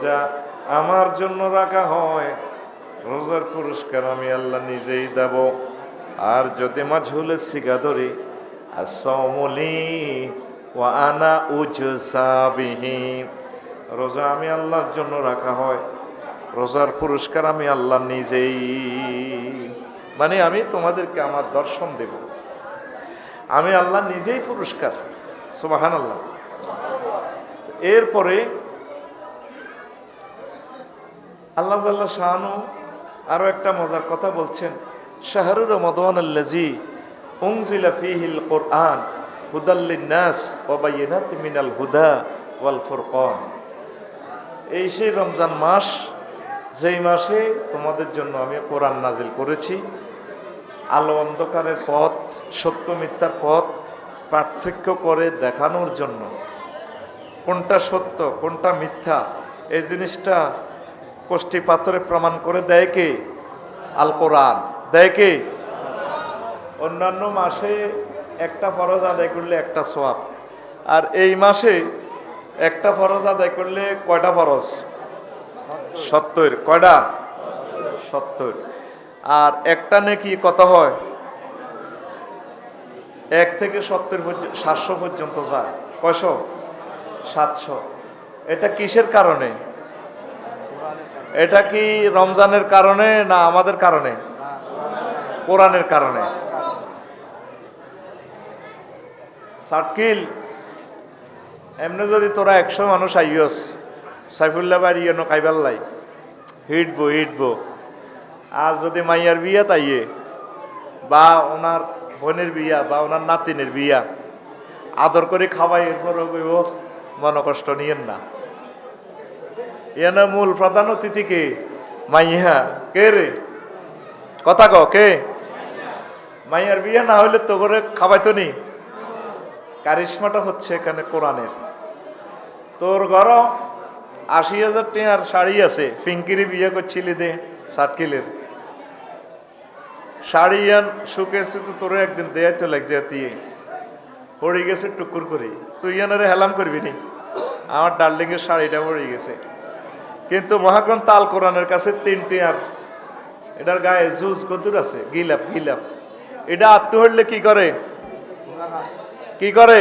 রোজা আমার জন্য রাখা হয়। রোজার পুরস্কার আমি আল্লাহ নিজেই দেব। আর যদি মাঝুলে সিগা ধরি আসমলি ও আনা উজসাবিহি রোজা আমি আল্লাহর জন্য রাখা হয়। রোজার পুরস্কার আমি আল্লাহ নিজেই। মানে আমি তোমাদেরকে আমার দর্শন দেব। আমি আল্লাহ নিজেই পুরস্কার। সুবাহান আল্লাহ এরপরে আল্লাহ জাল্লাহ শাহানু আরও একটা মজার কথা বলছেন। শাহরুর রমাদান আল্লাজি উংজিলা ফিহিল কোরআন হুদাল্লিন নাস ওবাইনাত মিনাল হুদা ওয়াল ফুরকান। এই সেই রমজান মাস, যেই মাসে তোমাদের জন্য আমি কোরআন নাজিল করেছি। আলো অন্ধকারের পথ, সত্য মিথ্যার পথ পার্থক্য করে দেখানোর জন্য। কোনটা সত্য, কোনটা মিথ্যা, এই জিনিসটা কোষ্ঠী পাথরে প্রমাণ করে দেয় কে? আল কোরআন। দেয় কে? অন্যান্য মাসে একটা ফরজ আদায় করলে একটা সোয়াব আর এই মাসে একটা ফরজ আদায় করলে কয়টা ফরজ? সত্তর। কয়টা? সত্তর। আর একটা নাকি কত হয়? এক থেকে সত্তর সাতশো পর্যন্ত যায়। কয়শো? সাতশো। এটা কিসের কারণে? এটা কি রমজানের কারণে না আমাদের কারণে? কোরআনের কারণে। সাটকিল এমনি যদি তোরা একশো মানুষ আইয়স, সাইফুল্লাহ বাড়ি ইয়েন কাইবাল্লাই হিটবো হিটবো। আর যদি মাইয়ার বিয়া তাইয়ে, বা ওনার বোনের বিয়া, বা ওনার নাতিনের বিয়া, আদর করে খাওয়াই, এরপরও কইব মনে কষ্ট নিয়েন না। এনে মূল প্রধান অতিথি কে? মাইয়া। কে রে? কথা ক, কে? মাইয়ার বিয়ে না হইলে তো করে খাওয়াইতো নি। কারিশমাটা হচ্ছে এখানে কোরআনের। তোর ঘর আশি হাজার টাকার শাড়ি আছে। ফিঙ্কিরি বিয়ে করছিলি দে, সাতকিলের। শাড়ি আন, শুকেছে তো তোর একদিন দেয় তো লাগছে দিয়ে পড়ে গেছে টুকুর করে। তুই এনারে হেলাম করবি নি। আমার ডার্লিং এর শাড়িটা পড়ে গেছে। কিন্তু মহাকন আল কোরআনের কাছে তিনটি আর। এটার গায়ে জুজ কদুর আছে, গিলাপ গিলাপ। এটা আত্ম হইলে কি করে? কি করে?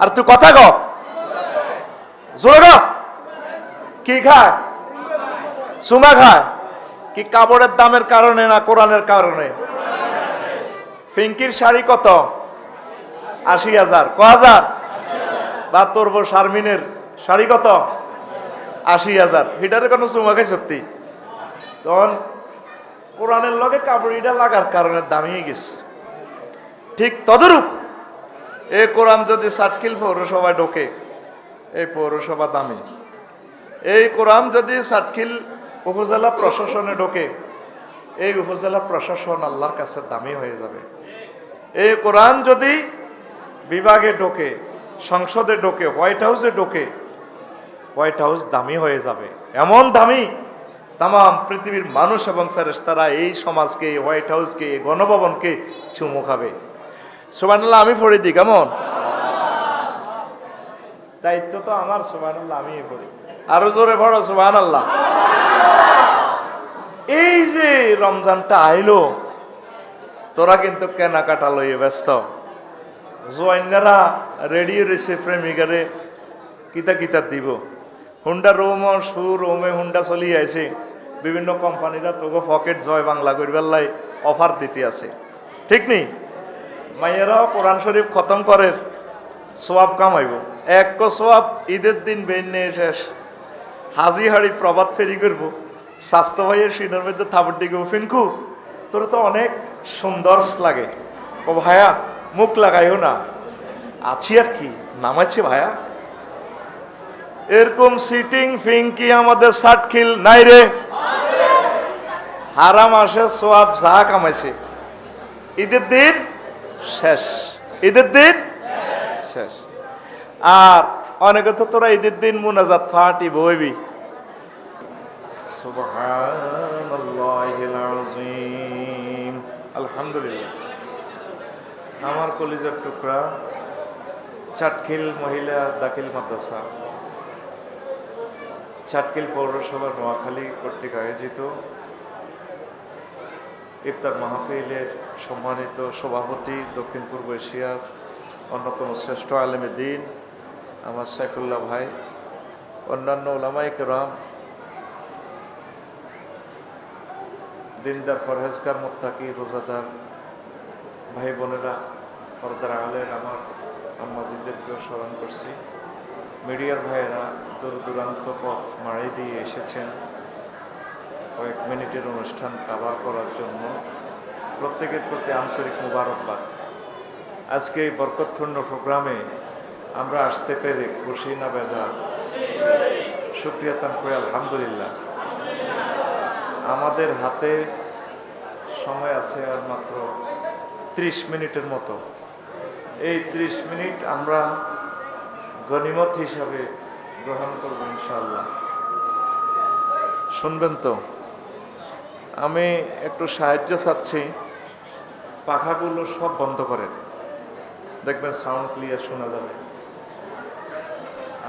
আর তুই কথা ক। জোরে গ কি খায়? চুমা খায়। কি কাপড়ের দামের কারণে না কোরআনের কারণে? ফিঙ্কির শাড়ি কত? আশি হাজার। ক হাজার? বা তোর শারমিনের শাড়ি কত? আশি হাজার। হিটারে কোনো চুমা খাই সত্যি। তখন কোরআনের লগে কাপড়িটা লাগার কারণে দামিয়ে গেছে। ঠিক তদরূপ এ কোরআন যদি সাটকিল পৌরসভায় ঢোকে, এই পৌরসভা দামি। এই কোরআন যদি সাটকিল উপজেলা প্রশাসনে ঢোকে, এই উপজেলা প্রশাসন আল্লাহর কাছে দামি হয়ে যাবে। এই কোরআন যদি বিভাগে ঢোকে, সংসদে ঢোকে, হোয়াইট হাউসে ঢোকে হোয়াইট হাউস দামি হয়ে যাবে। এমন দামি তাম পৃথিবীর মানুষ এবং ফেরেশতারা এই সমাজকে, এই হোয়াইট হাউসকে, এই গণভবনকে চুমু খাবে। সুবানাল্লাহ আমি পড়ে দিই কেমন? দায়িত্ব তো আমার সুবানাল্লাহ আমি পড়ি আরও জোরে সুবান আল্লাহ এই যে রমজানটা আইলো, তোরা কিন্তু কেনাকাটা লইয়ে ব্যস্ত। জোয়াইনারা রেডি রয়েছে প্রেমিকারে কিতা কিতা দিব? হুন্ডা রোম সুর রোমে হুন্ডা চলি আছে। বিভিন্ন কোম্পানিরা তোকে পকেট জয় বাংলা করবার লাই অফার দিতে আছে। ঠিক নেই? মাইয়েরাও কোরআন শরীফ খতম করে, সোয়াব কামাইব। এক ক সোয়াব, ঈদের দিন বেন্যে শেষ। হাজি হাড়ি প্রবাদ ফেরি করব। স্বাস্থ্য ভাইয়ের সিনের মধ্যে থাপড় দিকে ফিনকু তোর তো অনেক সুন্দর লাগে। ও ভাইয়া, মুখ লাগাইও না। আছি আর কি? নামাইছি ভাইয়া? এরকম সিটিং ফিঙ্কি আমাদের সাটখিল নাই রে। হারাম আসে, সোয়াব যা কামাইছে। ঈদের দিন শেষ। ঈদের দিন শেষ। আর অনেকে তো তোরা ঈদের দিন মুনাজাত ফাটি বইবি আলহামদুলিল্লাহ। আমার কলিজার টুকরা, চাটখিল মহিলা দাখিল মাদ্রাসা। চাটকিল পৌরসভা নোয়াখালী কর্তৃক আয়োজিত ইফতার মাহফিলের সম্মানিত সভাপতি দক্ষিণ পূর্ব এশিয়ার অন্যতম শ্রেষ্ঠ আলেমে দিন, আমার সাইফুল্লাহ ভাই, অন্যান্য ওলামাই কেরাম, দিনদার ফরহেজকার মোত্তাকি রোজাদার ভাই বোনেরা, পর্দার আলের আমার আম্মাজিদেরকেও স্মরণ করছি। মিডিয়ার ভাইয়েরা দূর দূরান্ত পথ মাড়ি দিয়ে এসেছেন। কয়েক মিনিটের অনুষ্ঠান কাভার করার জন্য। প্রত্যেকের প্রতি আন্তরিক মুবারকবাদ। আজকে এই বরকতপূর্ণ প্রোগ্রামে আমরা আসতে পেরে খুশি না বেজার? সুক্রিয়া তান করে আলহামদুলিল্লাহ। আমাদের হাতে সময় আছে আর মাত্র ত্রিশ মিনিটের মতো। এই ত্রিশ মিনিট আমরা গনিমত হিসাবে গ্রহণ করব ইনশাল্লাহ শুনবেন তো, আমি একটু সাহায্য চাচ্ছি। পাখাগুলো সব বন্ধ করেন। দেখবেন সাউন্ড ক্লিয়ার শোনা যাবে।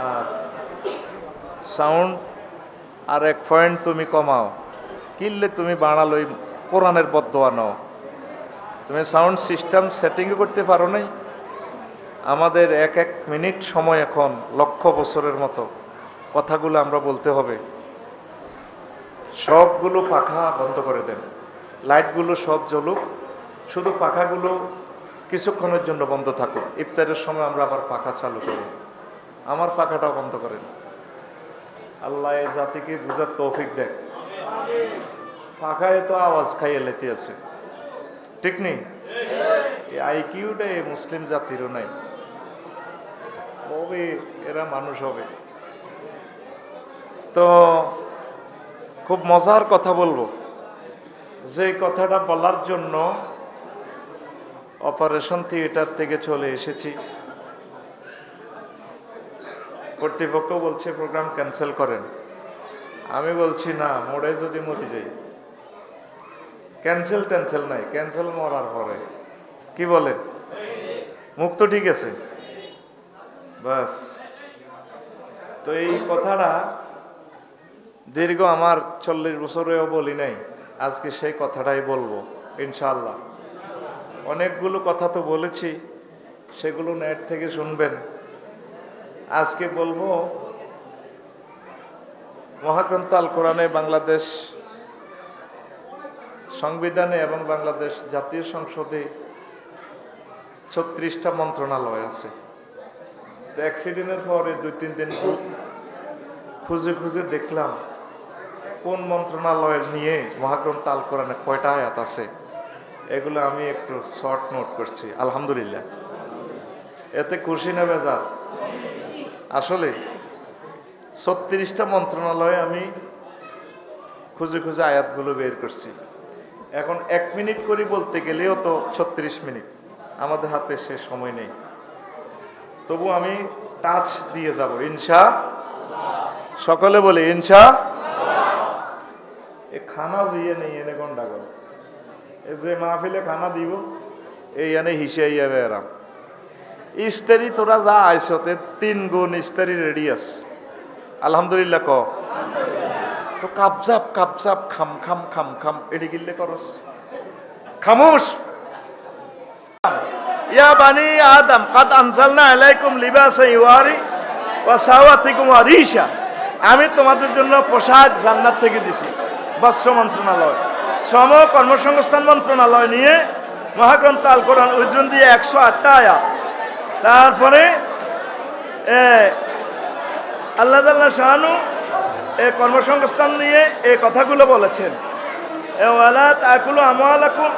আর সাউন্ড আর এক পয়েন্ট তুমি কমাও। কিনলে তুমি বাড়ালোই কোরআনের বদোয়া নাও তুমি সাউন্ড সিস্টেম সেটিংও করতে পারো নাই। আমাদের এক এক মিনিট সময় এখন, লক্ষ বছরের মতো। কথাগুলো আমরা বলতে হবে। সবগুলো পাখা বন্ধ করে দেন। লাইটগুলো সব জ্বলুক। শুধু পাখাগুলো কিছুক্ষণের জন্য বন্ধ থাকুক। ইফতারের সময় আমরা আবার পাখা চালু করব আমার পাখাটাও বন্ধ করেন। আল্লাহ এ জাতিকে বুঝার তৌফিক দেখ পাখায় তো আওয়াজ খাইয়ে লেতে আছে। ঠিক নেই? এই আইকিউটা এই মুসলিম জাতিরও নাই। হবে এরা মানুষ হবে? তো খুব মজার কথা বলব। যে কথাটা বলার জন্য অপারেশন থিয়েটার থেকে চলে এসেছি। কর্তৃপক্ষ বলছে, প্রোগ্রাম ক্যান্সেল করেন। আমি বলছি, না, মোড়ে যদি মরে যাই। ক্যান্সেল ট্যান্সেল নাই, ক্যান্সেল মরার পরে। কি বলে? মুখ তো ঠিক আছে? বাস। তো এই কথাটা দীর্ঘ আমার চল্লিশ বছরেও বলি নাই, আজকে সেই কথাটাই বলব ইনশাল্লাহ অনেকগুলো কথা তো বলেছি, সেগুলো নেট থেকে শুনবেন। আজকে বলব, মহাগ্রন্থ আল কোরআনে বাংলাদেশ সংবিধানে এবং বাংলাদেশ জাতীয় সংসদে ছত্রিশটা মন্ত্রণালয় আছে। তো অ্যাক্সিডেন্টের পরে দুই, তিন দিন খুঁজে খুঁজে দেখলাম, কোন মন্ত্রণালয়ের নিয়ে মহাগ্রন্থ আল কোরআনে কয়টা আয়াত আছে? এগুলো আমি একটু শর্ট নোট করছি, আলহামদুলিল্লাহ। এতে খুশি না বেজার? আসলে ছত্রিশটা মন্ত্রণালয়ে আমি খুঁজে খুঁজে আয়াতগুলো বের করছি। এখন এক মিনিট করে বলতে গেলেও তো ছত্রিশ মিনিট। আমাদের হাতে সে সময় নেই। তবু আমি টাচ দিয়ে যাব, ইনশা সকলে বলে, ইনশা এ খানা জুইয়ে নেই এনে গন্ডাগর এ যে মাহফিলে খানা দিব এই এনে হিসে যাবে এরাম ইস্তারি তোরা যা আইসতে তিন গুণ ইস্তারি রেডি আছে। আলহামদুলিল্লাহ ক। তো কাপজাপ কাপজাপ খাম খাম খাম খাম এটি গিল্লে করস। খামোশ! ইয়া বানি আদম কাদ আনসালনা আলাইকুম লিবাসা ইওয়ারি ওয়া সাওয়াতিকুম আরিশা। আমি তোমাদের জন্য পোশাক জান্নাত থেকে দিছি। বস্ত্র মন্ত্রণালয় শ্রম কর্মসংস্থান মন্ত্রণালয় নিয়ে মহাগ্রন্থ আল কোরআন উজ্জন দিয়ে একশো আটটা আয়াত। তারপরে এ, আল্লাহ তাল্লাহ শাহানু এ কর্মসংস্থান নিয়ে এই কথাগুলো বলেছেন। এ ওয়ালা তাকুলু আমালাকুম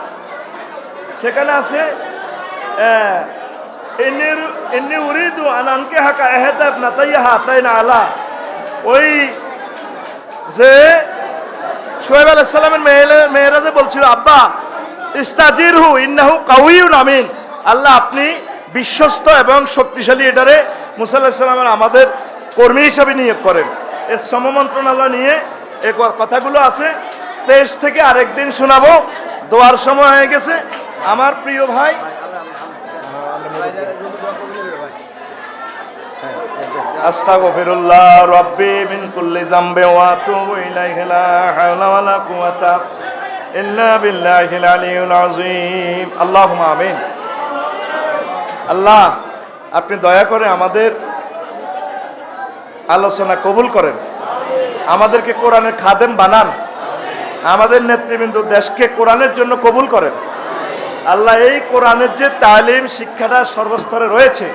সেখানে আছে এমনি উরিদু আনানকে হাকা এহেদাব নাতাইয়া হাতাই না আলা ওই যে সোহেব আলাইসাল্লামের মেয়েরা যে বলছিল আব্বা ইস্তাজির হু ইন্নাহু কাউইউন আমিন আল্লাহ আপনি বিশ্বস্ত এবং শক্তিশালী এটারে মুসা আলাহিসাল্লামের আমাদের কর্মী হিসাবে নিয়োগ করেন। এর শ্রম মন্ত্রণালয় নিয়ে এ কথাগুলো আছে। তেইশ থেকে আরেকদিন শোনাবো। দোয়ার সময় হয়ে গেছে। আমার প্রিয় ভাই হ্যাঁ আস্তাগফিরুল্লাহ রাব্বি মিন কুল্লি যামবি ওয়া আতুবু ইলাইহি লা হাওলা ওয়া লা কুওয়াতা ইল্লা বিল্লাহিল আলিয়্যিল আযীম। আল্লাহুম্মা আমিন। আল্লাহ, আপনি দয়া করে আমাদের আলোচনা কবুল করেন। আমাদেরকে কোরআনের খাদেম বানান। আমাদের নেতৃবৃন্দ দেশকে কোরআনের জন্য কবুল করেন। আল্লাহ, এই কোরআনের যে তালিম, শিক্ষাটা সর্বস্তরে রয়েছে।